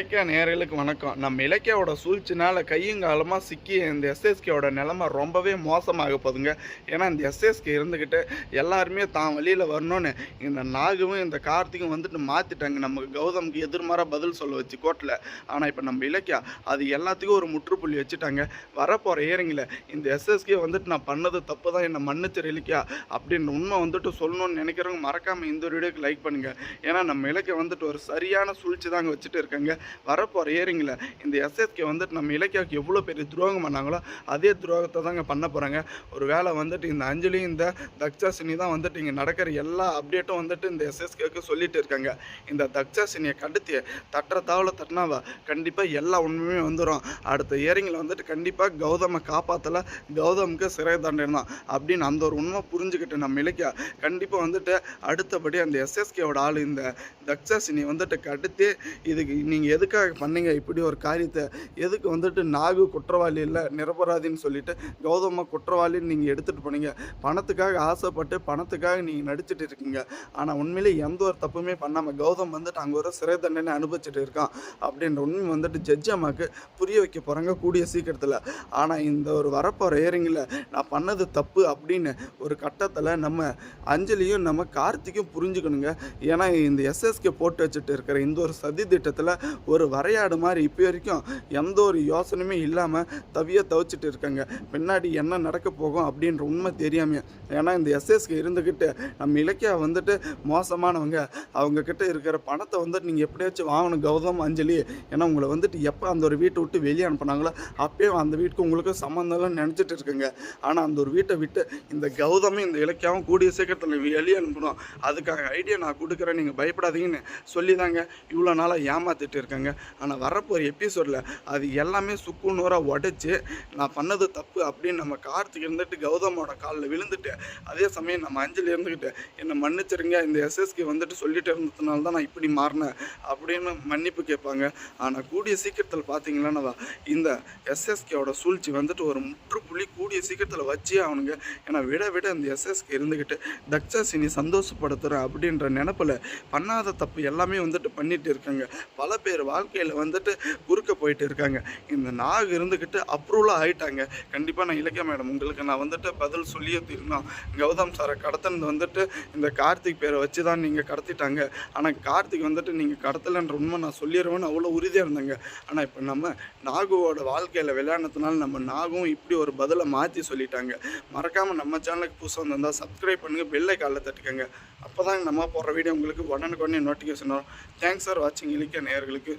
இலக்கிய நேர்களுக்கு வணக்கம். நம்ம இலக்கியாவோட சூழ்ச்சினால கையும் காலமாக சிக்கி இந்த எஸ்எஸ்கேவோட நிலைமை ரொம்பவே மோசமாக போகுதுங்க ஏன்னா இந்த எஸ்எஸ்கே இருந்துக்கிட்டு எல்லாருமே தான் வழியில் வரணும்னு இந்த நாகவும் இந்த கார்த்திகும் வந்துட்டு மாற்றிட்டாங்க நமக்கு கௌதமுக்கு எதிர்மாராக பதில் சொல்ல வச்சு கோர்ட்டில் ஆனால் இப்போ நம்ம இலக்கியா அது எல்லாத்துக்கும் ஒரு முற்றுப்புள்ளி வச்சுட்டாங்க. வரப்போகிற இயரிங்கில் இந்த எஸ்எஸ்கே வந்துட்டு நான் பண்ணது தப்பு தான் என்னை மன்னிச்சிரு இலக்கியா அப்படின்னு உண்மை வந்துட்டு சொல்லணும்னு நினைக்கிறவங்க மறக்காமல் இந்த வீடியோக்கு லைக் பண்ணுங்கள் ஏன்னா நம்ம இலக்கிய வந்துட்டு ஒரு சரியான சூழ்ச்சி தாங்க வச்சுட்டு இருக்காங்க. வரப்போகிற இயரிங்கில் இந்த எஸ்எஸ்கே வந்துட்டு நம்ம இலக்கியாவுக்கு எவ்வளோ பெரிய துரோகம் பண்ணாங்களோ அதே துரோகத்தை தாங்க பண்ண போகிறாங்க ஒரு வேளை வந்துட்டு இந்த அஞ்சலி இந்த தக்ஷாசினி தான் வந்துட்டு இங்கே நடக்கிற எல்லா அப்டேட்டும் வந்துட்டு இந்த எஸ்எஸ்கேக்கு சொல்லிட்டு இருக்காங்க. இந்த தக்ஷாசினியை கடுத்தி தட்டுற தாவல தட்டினாவா கண்டிப்பாக எல்லா உண்மையுமே வந்துடும் அடுத்த இயரிங்கில் வந்துட்டு கண்டிப்பாக கௌதமை காப்பாற்றலை கௌதமுக்கு சிறை தண்டனை தான். அப்படின்னு அந்த ஒரு உண்மை புரிஞ்சுக்கிட்டு நம்ம இலக்கியா கண்டிப்பாக வந்துட்டு அடுத்தபடி அந்த எஸ்எஸ்கேவோட ஆள் இந்த தக்ஷாசினி வந்துட்டு கடுத்து இதுக்கு நீங்கள் எதுக்காக பண்ணீங்க? இப்படி ஒரு காரியத்தை எதுக்கு வந்துட்டு நாகு குற்றவாளி இல்லை நிரபராதின்னு சொல்லிட்டு கௌதம குற்றவாளின்னு நீங்கள் எடுத்துகிட்டு போனீங்க? பணத்துக்காக ஆசைப்பட்டு பணத்துக்காக நீங்கள் நடிச்சிட்டு இருக்கீங்க. ஆனால் உண்மையிலே எந்த ஒரு தப்புமே பண்ணாமல் கௌதம் வந்துட்டு அங்கே ஒரு சிறை தண்டனை அனுபவிச்சுட்டு இருக்கான் அப்படின்ற உண்மை வந்துட்டு ஜட்ஜ் அம்மாவுக்கு புரிய வைக்க போகிறாங்க கூடிய சீக்கிரத்தில். ஆனால் இந்த ஒரு வரப்போகிற ஏரிங்கில் நான் பண்ணது தப்பு அப்படின்னு ஒரு கட்டத்தில் நம்ம அஞ்சலியும் நம்ம கார்த்திக்கும் புரிஞ்சுக்கணுங்க. ஏன்னா இந்த எஸ்எஸ்கே போட்டு வச்சுட்டு இருக்கிற இந்த ஒரு சதி திட்டத்தில் ஒரு வரையாடு மாதிரி இப்போ வரைக்கும் எந்த ஒரு யோசனையுமே இல்லாமல் தவிய தவிச்சிட்டு இருக்காங்க. பின்னாடி என்ன நடக்க போகும் அப்படின்ற உண்மை தெரியாமல் ஏன்னா இந்த எஸ்எஸ்கே இருந்துக்கிட்டு நம்ம இலக்கியா வந்துட்டு மோசமானவங்க. அவங்கக்கிட்ட இருக்கிற பணத்தை வந்துட்டு நீங்கள் எப்படியாச்சும் வாங்கணும் கௌதம் அஞ்சலி. ஏன்னா உங்களை வந்துட்டு எப்போ அந்த ஒரு வீட்டை விட்டு வெளியே அனுப்புனாங்களோ அப்பயே அந்த வீட்டுக்கு உங்களுக்கு சம்மந்தம்லாம் நினச்சிட்டு இருக்குங்க. ஆனால் அந்த ஒரு வீட்டை விட்டு இந்த கௌதமும் இந்த இலக்கியாவும் கூடிய சீக்கிரத்தில் வெளியே அனுப்பணும். அதுக்காக ஐடியா நான் கொடுக்குறேன். நீங்கள் பயப்படாதீங்கன்னு சொல்லி தாங்க இவ்வளோ நாளாக ஏமாத்திட்டு இருக்காங்க. ஆனால் வரப்போகிற எபிசோடில் அது எல்லாமே சுக்கு நூறாக உடைச்சி நான் பண்ணது தப்பு அப்படின்னு நம்ம கார்த்திக் இருந்துட்டு கௌதமோட காலில் விழுந்துட்டு அதே சமயம் நம்ம அஞ்சலி இருந்துக்கிட்டு என்னை மன்னிச்சிருங்க இந்த எஸ்எஸ்கே வந்துட்டு சொல்லிட்டு இருந்ததுனால தான் நான் இப்படி மாறினேன் அப்படின்னு மன்னிப்பு கேட்பாங்க. ஆனால் கூடிய சீக்கிரத்தில் பார்த்தீங்களா இந்த எஸ்எஸ்கேவோட சூழ்ச்சி வந்துட்டு ஒரு முற்றுப்புள்ளி கூடிய சீக்கிரத்தில் வச்சே ஆகணுங்க. ஏன்னா விட விட இந்த எஸ்எஸ்கே இருந்துக்கிட்டு தக்ஷாசினி சந்தோஷப்படுத்துகிறேன் அப்படின்ற நினப்பில் பண்ணாத தப்பு எல்லாமே வந்துட்டு பண்ணிட்டு இருக்காங்க. பல பேர் வாழ்க்கையில் வந்துட்டு குறுக்க போயிட்டு இருக்காங்க. இந்த நாக் இருந்துக்கிட்டு அப்ரூவலாக ஆயிட்டாங்க. கண்டிப்பாக நான் இலக்கிய மேடம் உங்களுக்கு நான் வந்துட்டு பதில் சொல்லியே தீரணும். கௌதம் சாரை கடத்தினது வந்துட்டு இந்த கார்த்திக் பேரை வச்சு தான் நீங்கள் கடத்திட்டாங்க. ஆனால் கார்த்திக் வந்துட்டு நீங்கள் கடத்தலைன்ற உண்மை நான் சொல்லிடுவேன்னு அவ்வளோ உறுதியாக இருந்தாங்க. ஆனால் இப்போ நம்ம நாகுவோட வாழ்க்கையில் விளையாடுனதுனால நம்ம நாகும் இப்படி ஒரு பதிலை மாற்றி சொல்லிட்டாங்க. மறக்காமல் நம்ம சேனலுக்கு புதுசாக வந்திருந்தால் சப்ஸ்கிரைப் பண்ணுங்கள் பெல்லை காலில் தட்டுக்கங்க. அப்போ தான் நம்ம போடுற வீடியோ உங்களுக்கு உடனுக்குடனே நோட்டிஃபிகேஷன் வரும். தேங்க்ஸ் ஃபார் வாட்சிங் இலக்கிய நேயர்களுக்கு.